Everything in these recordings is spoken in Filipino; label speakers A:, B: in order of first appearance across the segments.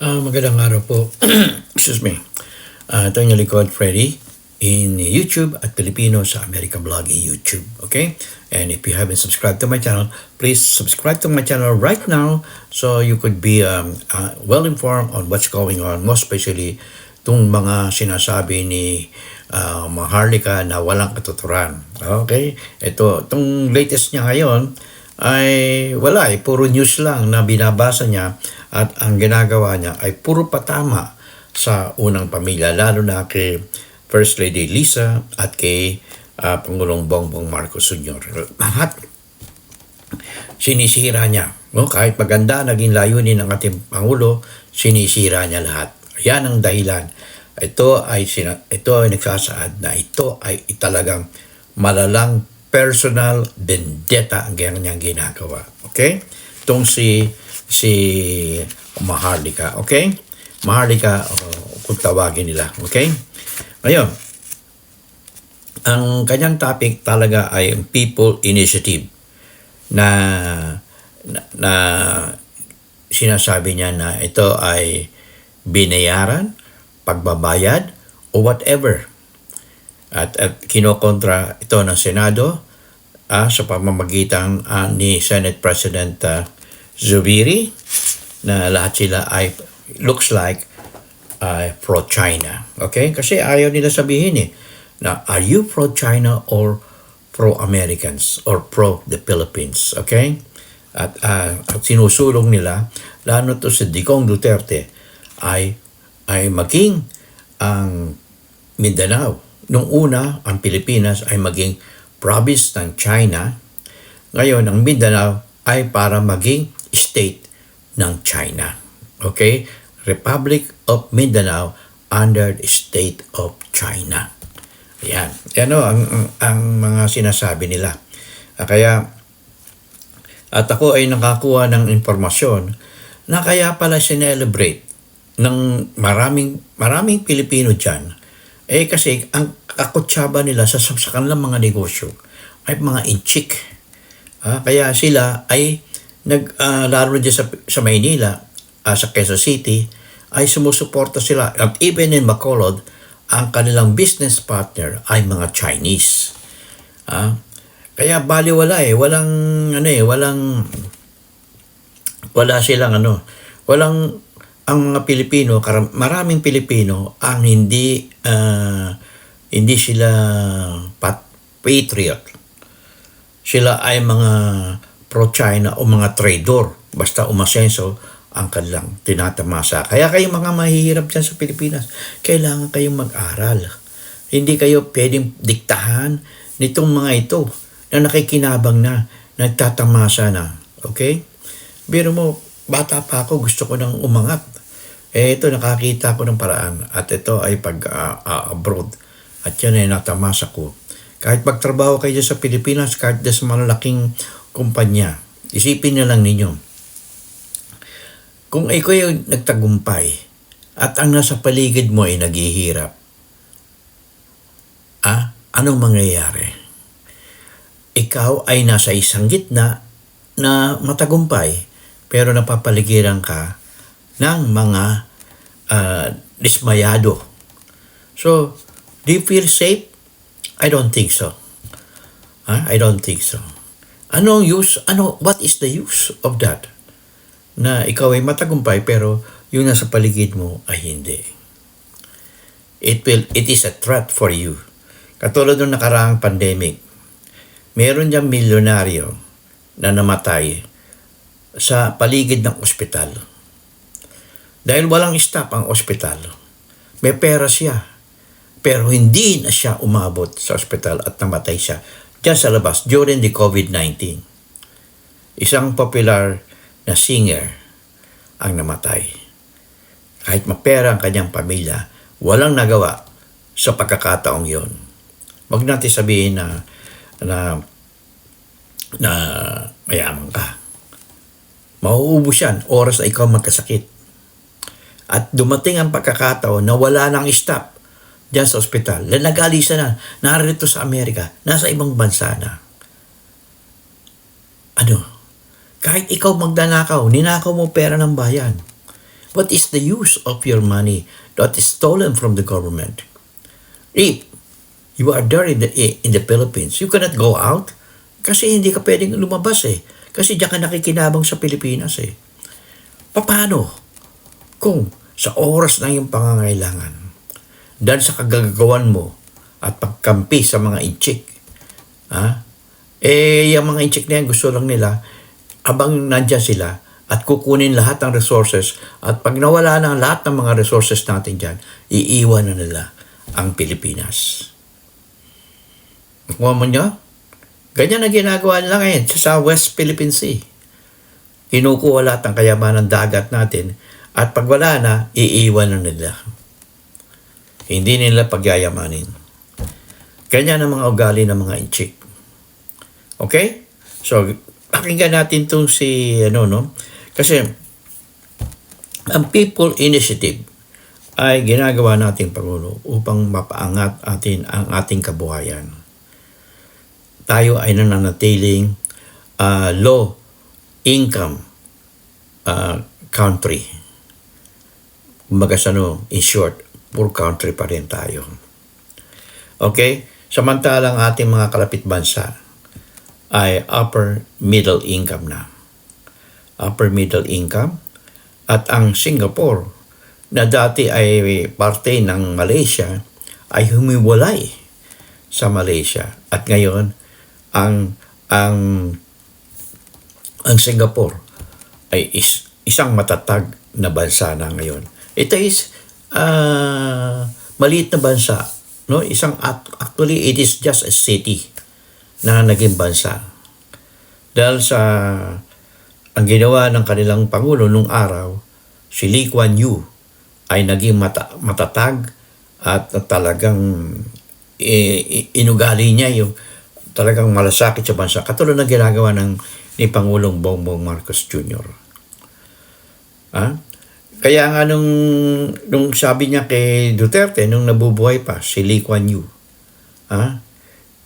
A: Ah, magandang araw po. Excuse me. Ah, ito yung likod, Freddy, in YouTube at Filipino sa American Vlog in YouTube. Okay? And if you haven't subscribed to my channel, please subscribe to my channel right now so you could be um, uh, well informed on what's going on, most especially itong mga sinasabi ni uh, Maharlika na walang katuturan. Okay? Ito, itong latest niya ngayon, ay wala eh, puro news lang na binabasa niya at ang ginagawa niya ay puro patama sa unang pamilya, lalo na kay First Lady Lisa at kay ah, Pangulong Bongbong Marcos Sr. Lahat sinisira niya. No? Kahit maganda naging layunin ng ating Pangulo, sinisira niya lahat. Yan ang dahilan. Ito ay, sina- ito ay nagsasaad na ito ay talagang malalang personal vendetta ang kanyang ginagawa. Okay? Itong si si Maharlika. Okay? Maharlika, o kung tawagin nila. Okay? Ngayon, ang kanyang topic talaga ay ang People Initiative na, na, na sinasabi niya na ito ay binayaran, pagbabayad, o whatever. At, at kinokontra ito ng Senado ah, sa pamamagitan ah, ni Senate President ah, Zubiri na lahat sila ay looks like uh, pro-China. Okay? Kasi ayaw nila sabihin eh na are you pro-China or pro-Americans or pro the Philippines? Okay? At, uh, at sinusulong nila, lalo to si Digong Duterte, ay, ay maging ang Mindanao. Nung una, ang Pilipinas ay maging province ng China. Ngayon, ang Mindanao ay para maging state ng China. Okay? Republic of Mindanao under the state of China. Yan. Yan o, ang, ang, ang mga sinasabi nila. Ah, Kaya, at ako ay nakakuha ng informasyon na kaya pala sinelebrate ng maraming maraming Pilipino dyan. Eh kasi ang kakutsaba nila sa, sa kanilang mga negosyo ay mga inchik. Ah, kaya sila ay nag lalo dyan sa, sa Maynila, ah, sa Quezon City, ay sumusuporta sila. At even in Bacolod, ang kanilang business partner ay mga Chinese. Ah, kaya baliwala eh, walang ano eh, walang wala silang ano, walang ang mga Pilipino, karam, maraming Pilipino ang hindi ah, hindi sila pat, patriot. Sila ay mga pro-China o mga traitor basta umasenso ang kanilang tinatamasa. Kaya kayong mga mahihirap dyan sa Pilipinas, kailangan kayong mag-aral. Hindi kayo pwedeng diktahan nitong mga ito na nakikinabang na, nagtatamasa na. Okay? Biro mo, bata pa ako, gusto ko nang umangat. Eh, ito, nakakita ko ng paraan. At ito ay pag-abroad. At yan ay natamasa ko. Kahit magtrabaho kayo sa Pilipinas, kahit sa malalaking kumpanya, isipin na lang ninyo, kung ikaw yung nagtagumpay at ang nasa paligid mo ay naghihirap, ah, anong mangyayari? Ikaw ay nasa isang gitna na matagumpay pero napapaligiran ka ng mga ah, dismayado. So, do you feel safe? I don't think so. Ah, I don't think so. Anong use? Ano, what is the use of that? na ikaw ay matagumpay pero yung nasa paligid mo ay hindi. It will it is a threat for you. Katulad ng nakaraang pandemic, meron diyang milyonaryo na namatay sa paligid ng ospital. Dahil walang staff ang ospital. May pera siya. Pero hindi na siya umabot sa ospital at namatay siya dyan sa labas during the COVID-19. Isang popular na singer ang namatay. Kahit mapera ang kanyang pamilya, walang nagawa sa pagkakataong yon. Huwag natin sabihin na na na mayaman ka. Mauubos yan oras na ikaw magkasakit. At dumating ang pagkakataon na wala nang staff dyan sa ospital. Na nag-alisa na, narito sa Amerika, nasa ibang bansa na. Ano? Kahit ikaw magdanakaw, ninakaw mo pera ng bayan. What is the use of your money that is stolen from the government? If you are there in the, in the Philippines, you cannot go out kasi hindi ka pwedeng lumabas eh. Kasi diyan ka nakikinabang sa Pilipinas eh. Paano? Kung sa oras na yung pangangailangan, dahil sa kagagawan mo at pagkampi sa mga inchik, ha? eh, yung mga inchik na yan, gusto lang nila, abang nandyan sila, at kukunin lahat ng resources, at pag nawala na lahat ng mga resources natin dyan, iiwan na nila ang Pilipinas. Nakuha mo nyo? Ganyan ang ginagawa nila ngayon sa West Philippine Sea. Kinukuha lahat ng kayamanan dagat natin at pag wala na, iiwan na nila. Hindi nila pagyayamanin. Ganyan ang mga ugali ng mga inchik. Okay? So, pakinggan natin itong si, ano, no? Kasi, ang People Initiative ay ginagawa nating Pangulo upang mapaangat atin ang ating kabuhayan tayo ay nananatiling uh, low income uh, country. Kumbaga sa no, in short, poor country pa rin tayo. Okay? Samantalang ating mga kalapit bansa ay upper middle income na. Upper middle income. At ang Singapore, na dati ay parte ng Malaysia, ay humiwalay sa Malaysia. At ngayon, ang ang ang Singapore ay is, isang matatag na bansa na ngayon. Ito is uh, maliit na bansa, no? Isang actually it is just a city na naging bansa. Dahil sa ang ginawa ng kanilang pangulo nung araw, si Lee Kuan Yew ay naging mata, matatag at talagang eh, inugali niya yung talagang malasakit sa bansa. Katulad na ginagawa ng ni Pangulong Bongbong Marcos Jr. Ha? Kaya nga nung, nung sabi niya kay Duterte, nung nabubuhay pa, si Lee Kuan Yew, ha?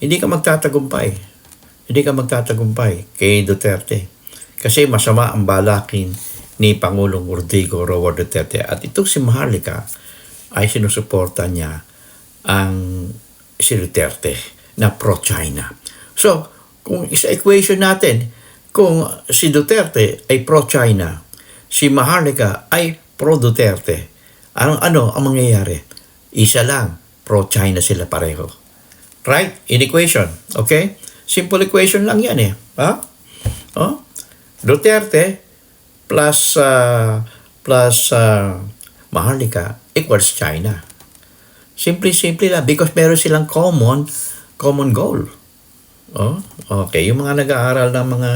A: hindi ka magtatagumpay. Hindi ka magtatagumpay kay Duterte. Kasi masama ang balakin ni Pangulong Rodrigo Roa Duterte. At itong si Maharlika ay sinusuporta niya ang si Duterte na pro-China. So, kung isa equation natin, kung si Duterte ay pro-China, si Maharlika ay pro-Duterte, anong ano ang mangyayari? Isa lang, pro-China sila pareho. Right? In equation. Okay? Simple equation lang yan eh. Ha? Oh? Duterte plus uh, plus uh, Maharlika equals China. Simple-simple lang because meron silang common common goal. Oh, okay. Yung mga nag-aaral ng mga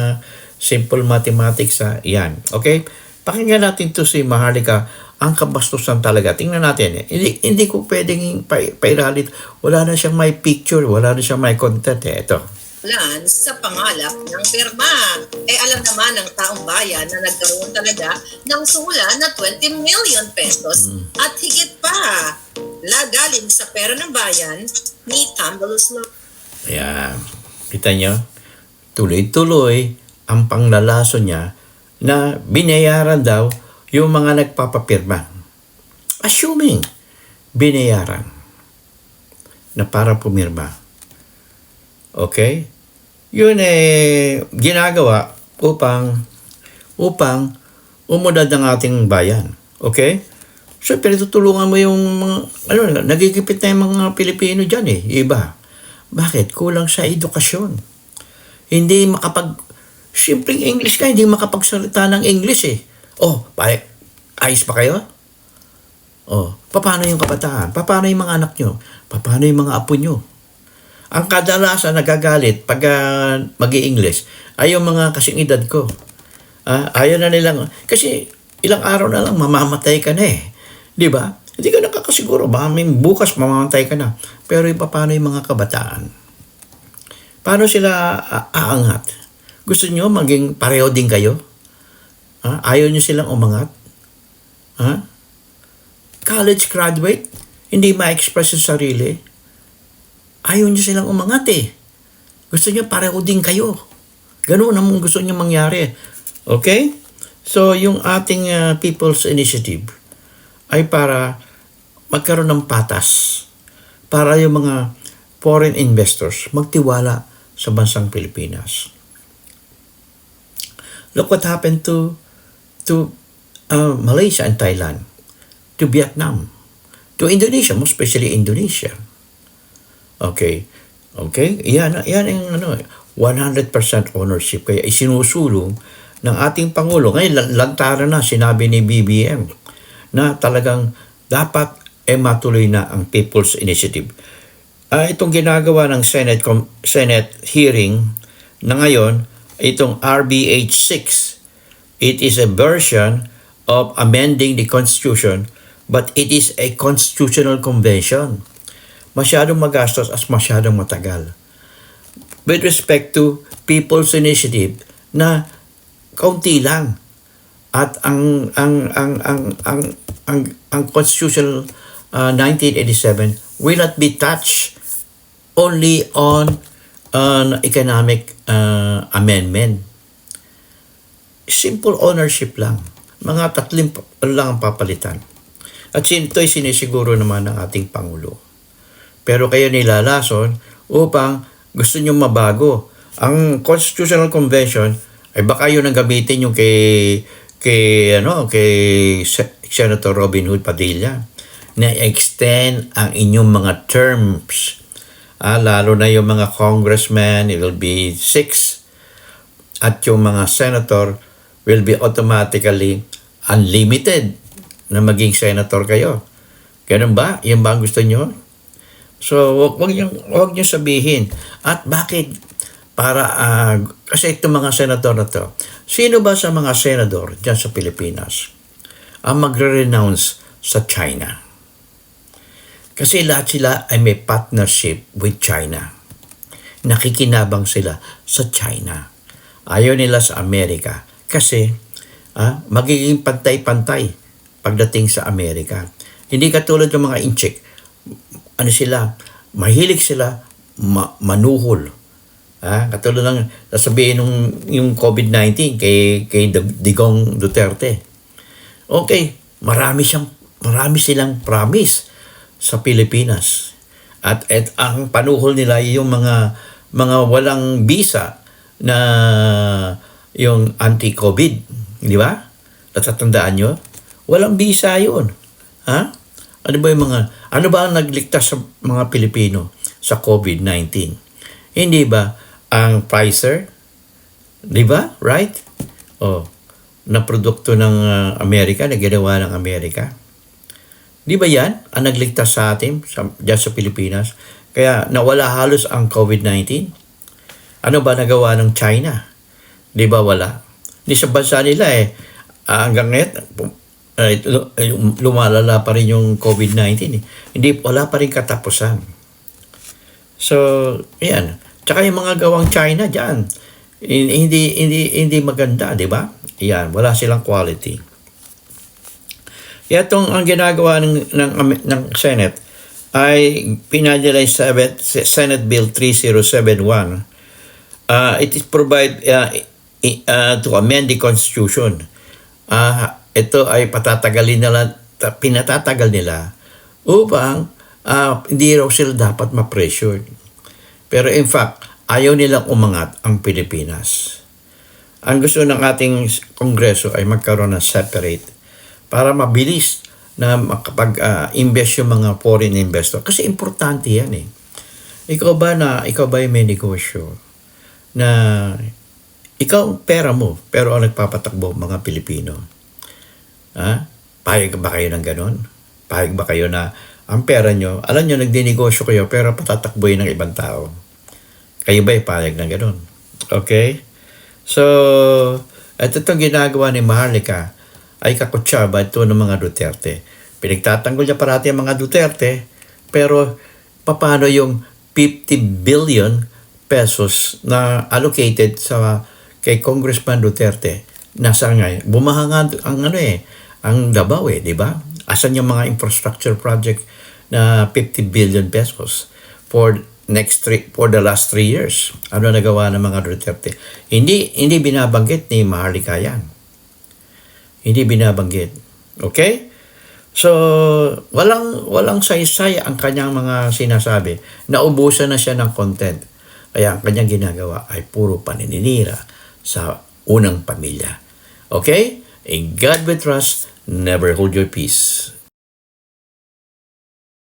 A: simple mathematics, ha, yan. Okay? Pakinggan natin to si Maharlika, ang kabastusan talaga. Tingnan natin. Eh. Hindi, hindi ko pwedeng pa, pairalit. Wala na siyang may picture, wala na siyang may content. Eh. Ito.
B: plan sa pangalap ng pirma. Eh alam naman ng taong bayan na nagkaroon talaga ng sula na 20 million pesos at higit pa lagaling sa pera ng bayan ni Tambalus Law.
A: Ayan. Kita nyo? Tuloy-tuloy ang panglalaso niya na binayaran daw yung mga nagpapapirma. Assuming binayaran na para pumirma. Okay? Yun eh ginagawa upang upang umunad ng ating bayan. Okay? So, pinatutulungan mo yung mga, ano, nagigipit na yung mga Pilipino dyan eh, iba. Bakit? Kulang sa edukasyon. Hindi makapag, simpleng English ka, hindi makapagsalita ng English eh. Oh, pa, ayos pa kayo? Oh, paano yung kabataan? Paano yung mga anak nyo? Paano yung mga apo nyo? Ang kadalasan nagagalit pag uh, mag english ay yung mga kasing edad ko. Ah, ayaw na nilang, kasi ilang araw na lang mamamatay ka na eh. Di ba? Hindi ka nakakasiguro, baka may bukas mamamatay ka na. Pero yung paano yung mga kabataan? Paano sila a- aangat? Gusto nyo maging pareho din kayo? Ha? Ayaw nyo silang umangat? Ha? College graduate? Hindi ma-express yung sarili? Ayaw nyo silang umangat eh. Gusto nyo pareho din kayo. Ganun ang gusto nyo mangyari. Okay? So, yung ating ah, People's Initiative ay para magkaroon ng patas para yung mga foreign investors magtiwala sa bansang Pilipinas. Look what happened to to uh, Malaysia and Thailand, to Vietnam, to Indonesia, most especially Indonesia. Okay. Okay? Yan, yan ang ano, 100% ownership. Kaya isinusulong ng ating Pangulo. Ngayon, lan- lantaran na, sinabi ni BBM na talagang dapat eh matuloy na ang People's Initiative. Ah, itong ginagawa ng Senate Senate hearing na ngayon, itong RBH 6, it is a version of amending the Constitution but it is a constitutional convention masyadong magastos at masyadong matagal. With respect to People's Initiative na kaunti lang at ang ang ang ang ang ang, ang constitutional uh, 1987 will not be touched only on an economic uh, amendment. Simple ownership lang. Mga tatlim lang ang papalitan. At ito'y sinisiguro naman ng ating Pangulo pero kayo nilalason upang gusto nyo mabago. Ang Constitutional Convention ay baka yun ang gamitin yung kay kay ano kay Se- Senator Robin Hood Padilla na extend ang inyong mga terms ah, lalo na yung mga congressman it will be six at yung mga senator will be automatically unlimited na maging senator kayo. Ganun ba? Yan ba ang gusto nyo? So, wag, wag, niyo, wag niyo sabihin. At bakit? Para, ah, kasi itong mga senador na to, sino ba sa mga senador dyan sa Pilipinas ang magre-renounce sa China? Kasi lahat sila ay may partnership with China. Nakikinabang sila sa China. Ayaw nila sa Amerika. Kasi, ah, magiging pantay-pantay pagdating sa Amerika. Hindi katulad ng mga inchik ano sila, mahilig sila ma- manuhol. Ha? Katulad ng sasabihin nung yung COVID-19 kay kay Digong Duterte. Okay, marami siyang marami silang promise sa Pilipinas. At, at ang panuhol nila yung mga mga walang visa na yung anti-COVID, di ba? Natatandaan nyo? Walang visa yun. Ha? Ano ba yung mga, ano ba ang nagligtas sa mga Pilipino sa COVID-19? Hindi ba ang Pfizer? Di ba? Right? Oh, na produkto ng ah, Amerika, na ginawa ng Amerika. Di ba yan ang nagligtas sa atin sa, dyan sa Pilipinas? Kaya nawala halos ang COVID-19. Ano ba nagawa ng China? Di ba wala? Di sa bansa nila eh, ah, hanggang ngayon, ay, lu- ay, lumalala pa rin yung COVID-19. Eh. Hindi, wala pa rin katapusan. So, yan. Tsaka yung mga gawang China dyan, hin- hindi, hindi, hindi maganda, di ba? Yan, wala silang quality. Itong ang ginagawa ng, ng, ng Senate ay pinadala yung Senate, Bill 3071. Uh, it is provide uh, uh, to amend the Constitution. Ah, ito ay patatagalin nila, ta- pinatatagal nila upang ah, hindi raw sila dapat ma-pressure. Pero in fact, ayaw nilang umangat ang Pilipinas. Ang gusto ng ating kongreso ay magkaroon ng separate para mabilis na makapag-invest yung mga foreign investor. Kasi importante yan eh. Ikaw ba na, ikaw ba yung may negosyo na ikaw pera mo, pero ang nagpapatakbo mga Pilipino. Ha? Payag ba kayo ng ganon? Payag ba kayo na ang pera nyo, alam nyo, nagdinegosyo kayo, pero patatakboy ng ibang tao. Kayo ba payag ng ganon? Okay? So, at itong ginagawa ni Maharlika ay kakutsaba ito ng mga Duterte. Pinagtatanggol niya parati ang mga Duterte, pero paano yung 50 billion pesos na allocated sa kay Congressman Duterte nasa ngayon. Bumaha nga ang ano eh, ang Davao eh, di ba? Asan yung mga infrastructure project na 50 billion pesos for next three, for the last three years? Ano nagawa ng mga Duterte? Hindi, hindi binabanggit ni Maharlika yan. Hindi binabanggit. Okay? So, walang walang saysay ang kanyang mga sinasabi. Naubusan na siya ng content. Kaya ang kanyang ginagawa ay puro paninira sa unang pamilya. Okay? In God we trust, never hold your peace.